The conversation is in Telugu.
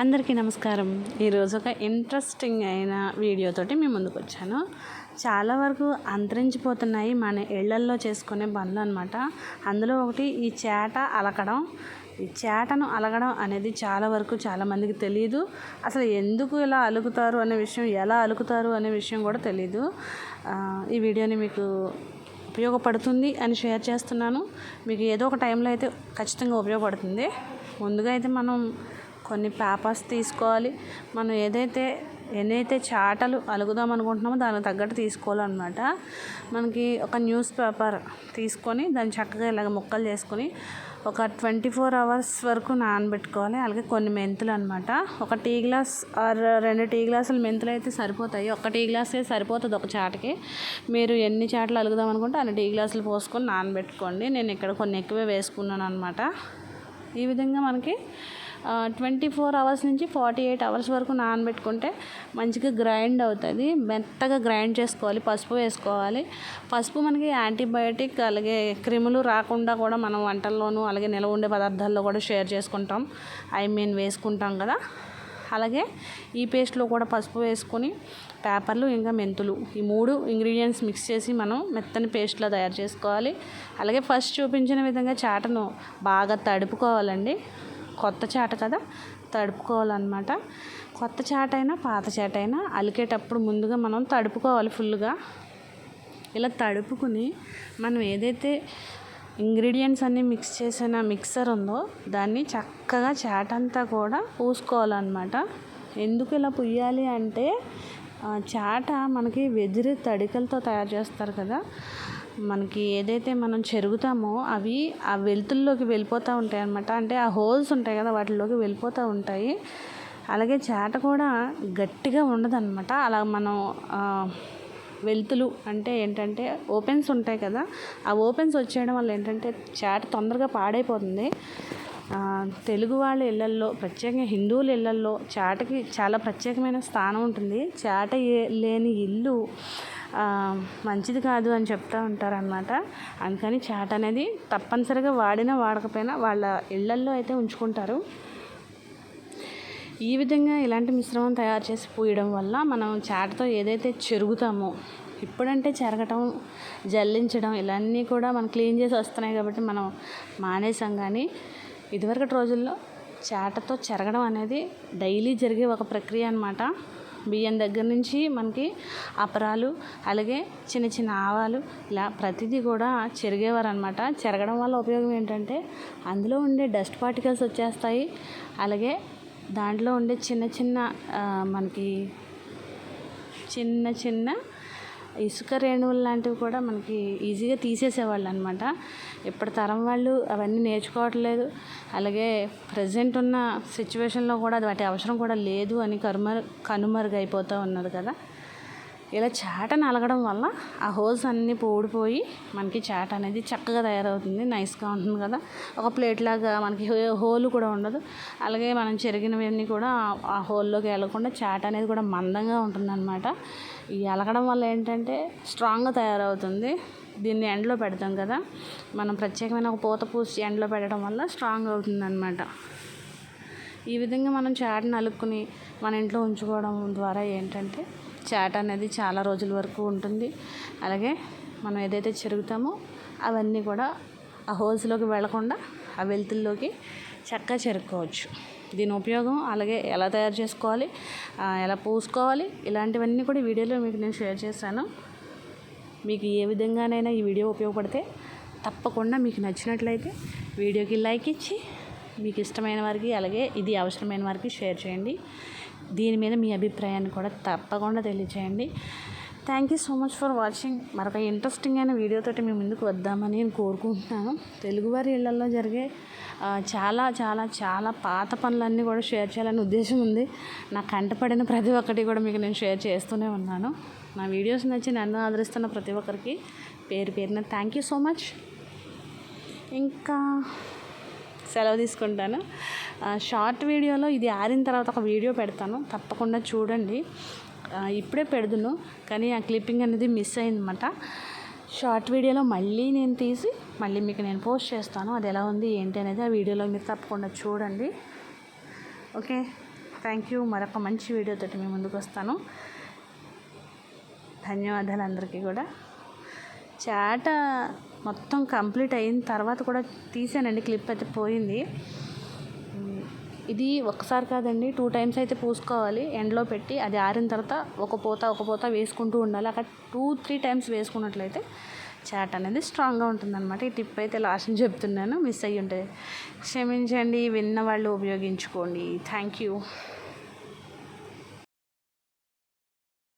అందరికీ నమస్కారం. ఈరోజు ఒక ఇంట్రెస్టింగ్ అయిన వీడియోతోటి మేము ముందుకు వచ్చాను. చాలా వరకు అంతరించిపోతున్నాయి మన ఇళ్ళల్లో చేసుకునే పనులు అనమాట అందులో ఒకటి ఈ చేట అలకడం. ఈ చేటను అలగడం అనేది చాలా వరకు చాలామందికి తెలియదు అసలు ఎందుకు ఇలా అలుకుతారు అనే విషయం ఎలా అలుకుతారు అనే విషయం కూడా తెలియదు ఈ వీడియోని మీకు ఉపయోగపడుతుంది అని షేర్ చేస్తున్నాను. మీకు ఏదో ఒక టైంలో అయితే ఖచ్చితంగా ఉపయోగపడుతుంది. ముందుగా అయితే మనం కొన్ని పేపర్స్ తీసుకోవాలి. మనం ఏదైతే ఎన్నైతే చాటలు అలుగుదాం అనుకుంటున్నామో దానికి తగ్గట్టు తీసుకోవాలన్నమాట. మనకి ఒక న్యూస్ పేపర్ తీసుకొని దాన్ని చక్కగా ఇలాగ ముక్కలు చేసుకొని ఒక ట్వంటీ ఫోర్ అవర్స్ వరకు నానబెట్టుకోవాలి. అలాగే కొన్ని మెంతులు అనమాట ఒక టీ గ్లాస్ ఆర్ రెండు టీ గ్లాసులు మెంతులు అయితే సరిపోతాయి. ఒక టీ గ్లాస్ అయితే సరిపోతుంది ఒక చాటకి. మీరు ఎన్ని చాటలు అలుగుదాం అనుకుంటే అన్ని టీ గ్లాసులు పోసుకొని నానబెట్టుకోండి. నేను ఇక్కడ కొన్ని ఎక్కువే వేసుకున్నాను అనమాట ఈ విధంగా మనకి ట్వంటీ ఫోర్ అవర్స్ నుంచి ఫార్టీ ఎయిట్ అవర్స్ వరకు నానబెట్టుకుంటే మంచిగా గ్రైండ్ అవుతుంది. మెత్తగా గ్రైండ్ చేసుకోవాలి పసుపు వేసుకోవాలి. పసుపు మనకి యాంటీబయాటిక్ అలాగే క్రిములు రాకుండా కూడా మనం వంటల్లోనూ అలాగే నిల్వ ఉండే పదార్థాల్లో కూడా షేర్ చేసుకుంటాం. ఐ మీన్ వేసుకుంటాం కదా. అలాగే ఈ పేస్ట్లో కూడా పసుపు వేసుకొని పేపర్లు ఇంకా మెంతులు. ఈ మూడు ఇంగ్రీడియంట్స్ మిక్స్ చేసి మనం మెత్తని పేస్ట్లో తయారు చేసుకోవాలి. అలాగే ఫస్ట్ చూపించిన విధంగా చాటను బాగా తడుపుకోవాలండి. కొత్త చాట కదా తడుపుకోవాలన్నమాట. కొత్త చాట అయినా పాత చాట అయినా అలికేటప్పుడు ముందుగా మనం తడుపుకోవాలి ఫుల్గా ఇలా తడుపుకుని మనం ఏదైతే ఇంగ్రీడియంట్స్ అన్నీ మిక్స్ చేసిన మిక్సర్ ఉందో దాన్ని చక్కగా చాటంతా కూడా పూసుకోవాలన్నమాట. ఎందుకు ఇలా పుయ్యాలి అంటే చాట మనకి వెదురు తడికలతో తయారు చేస్తారు కదా మనకి ఏదైతే మనం చెరుగుతామో అవి ఆ వెలుతుల్లోకి వెళ్ళిపోతూ ఉంటాయి అన్నమాట. అంటే ఆ హోల్స్ ఉంటాయి కదా వాటిలోకి వెళ్ళిపోతూ ఉంటాయి. అలాగే చాట కూడా గట్టిగా ఉండదన్నమాట. అలా మనం వెలుతులు అంటే ఏంటంటే ఓపెన్స్ ఉంటాయి కదా ఆ ఓపెన్స్ వచ్చేయడం వల్ల ఏంటంటే చాట తొందరగా పాడైపోతుంది. తెలుగు వాళ్ళ ఇళ్ళల్లో ప్రత్యేకంగా హిందువుల ఇళ్ళల్లో చాటకి చాలా ప్రత్యేకమైన స్థానం ఉంటుంది. చాట లేని ఇల్లు మంచిది కాదు అని చెప్తూ ఉంటారనమాట అందుకని చాట అనేది తప్పనిసరిగా వాడినా వాడకపోయినా వాళ్ళ ఇళ్ళల్లో అయితే ఉంచుకుంటారు. ఈ విధంగా ఇలాంటి మిశ్రమం తయారు చేసి పూయడం వల్ల మనం చాటతో ఏదైతే చెరుగుతామో ఇప్పుడంటే చెరగటం జల్లించడం ఇలాన్నీ కూడా మనం క్లీన్ చేసి వస్తున్నాయి కాబట్టి మనం మానేసాం కానీ ఇదివరకటి రోజుల్లో చాటతో చెరగడం అనేది డైలీ జరిగే ఒక ప్రక్రియ అనమాట బియ్యం దగ్గర నుంచి మనకి అపరాలు అలాగే చిన్న చిన్న ఆవాలు ఇలా ప్రతిదీ కూడా చెరిగేవారు అనమాట చెరగడం వల్ల ఉపయోగం ఏంటంటే అందులో ఉండే డస్ట్ పార్టికల్స్ వచ్చేస్తాయి. అలాగే దాంట్లో ఉండే చిన్న చిన్న మనకి చిన్న చిన్న ఇసుక రేణువులు లాంటివి కూడా మనకి ఈజీగా తీసేసేవాళ్ళు అనమాట ఇప్పటి తరం వాళ్ళు అవన్నీ నేర్చుకోవట్లేదు. అలాగే ప్రజెంట్ ఉన్న సిచ్యువేషన్లో కూడా అది వాటి అవసరం కూడా లేదు అని కనుమరు కనుమరుగైపోతూ ఉన్నారు కదా. ఇలా చాట నలగడం వల్ల ఆ హోల్స్ అన్నీ పూడిపోయి మనకి చాట అనేది చక్కగా తయారవుతుంది. నైస్గా ఉంటుంది కదా. ఒక ప్లేట్ లాగా మనకి హో- హోల్ కూడా ఉండదు. అలాగే మనం చెరిగినవన్నీ కూడా ఆ- ఆ హోల్లోకి వెళ్ళకుండా చాట అనేది కూడా మందంగా ఉంటుందన్నమాట. ఈ అలగడం వల్ల ఏంటంటే స్ట్రాంగ్గా తయారవుతుంది. దీన్ని ఎండలో పెడతాం కదా. మనం ప్రత్యేకమైన ఒక పూత పూసి ఎండలో పెట్టడం వల్ల స్ట్రాంగ్ అవుతుందన్నమాట. ఈ విధంగా మనం చాటను అలుక్కుని మన ఇంట్లో ఉంచుకోవడం ద్వారా ఏంటంటే చాట అనేది చాలా రోజుల వరకు ఉంటుంది. అలాగే మనం ఏదైతే చెరుగుతామో అవన్నీ కూడా ఆ హోల్స్లోకి వెళ్ళకుండా ఆ వెలుతుల్లోకి చక్కగా చెరుక్కోవచ్చు. దీని ఉపయోగం అలాగే ఎలా తయారు చేసుకోవాలి ఎలా పూసుకోవాలి ఇలాంటివన్నీ కూడా వీడియోలో మీకు నేను షేర్ చేశాను. మీకు ఏ విధంగానైనా ఈ వీడియో ఉపయోగపడితే తప్పకుండా మీకు నచ్చినట్లయితే వీడియోకి లైక్ ఇచ్చి మీకు ఇష్టమైన వారికి అలాగే ఇది అవసరమైన వారికి షేర్ చేయండి. దీని మీద మీ అభిప్రాయాన్ని కూడా తప్పకుండా తెలియచేయండి. Thank you so much for watching మరొక ఇంట్రెస్టింగ్ అయిన వీడియోతోటి మేము ముందుకు వద్దామని నేను కోరుకుంటున్నాను. తెలుగువారి ఇళ్ళలో జరిగే చాలా చాలా చాలా పాత పనులన్నీ కూడా షేర్ చేయాలని ఉద్దేశం ఉంది. నా కంటపడిన ప్రతి ఒక్కటి కూడా మీకు నేను షేర్ చేస్తూనే ఉన్నాను. నా వీడియోస్ నచ్చి నన్ను ఆదరిస్తున్న ప్రతి ఒక్కరికి పేరు పేరున థ్యాంక్ యూ సో మచ్ ఇంకా సెలవు తీసుకుంటాను. షార్ట్ వీడియోలో ఇది ఆరిన తర్వాత ఒక వీడియో పెడతాను. తప్పకుండా చూడండి. ఇప్పుడే పెడుదును కానీ ఆ క్లిప్పింగ్ అనేది మిస్ అయిందన్నమాట. షార్ట్ వీడియోలో మళ్ళీ నేను తీసి మళ్ళీ మీకు నేను పోస్ట్ చేస్తాను. అది ఎలా ఉంది ఏంటి అనేది ఆ వీడియోలో మీరు తప్పకుండా చూడండి. ఓకే? Thank you. మరొక మంచి వీడియోతోటి మీ ముందుకు వస్తాను. ధన్యవాదాలు అందరికీ కూడా. చాట మొత్తం కంప్లీట్ అయిన తర్వాత కూడా తీసానండి. క్లిప్ అయితే పోయింది. ఇది ఒకసారి కాదండి టూ టైమ్స్ అయితే పూసుకోవాలి. ఎండలో పెట్టి అది ఆరిన తర్వాత ఒక పూత ఒక పూత వేసుకుంటూ ఉండాలి. అక్కడ టూ త్రీ టైమ్స్ వేసుకున్నట్లయితే చాట్ అనేది స్ట్రాంగ్గా ఉంటుందన్నమాట. ఈ టిప్ అయితే లాస్ట్ చెప్తున్నాను. మిస్ అయ్యి ఉంటుంది క్షమించండి విన్న వాళ్ళు ఉపయోగించుకోండి. Thank you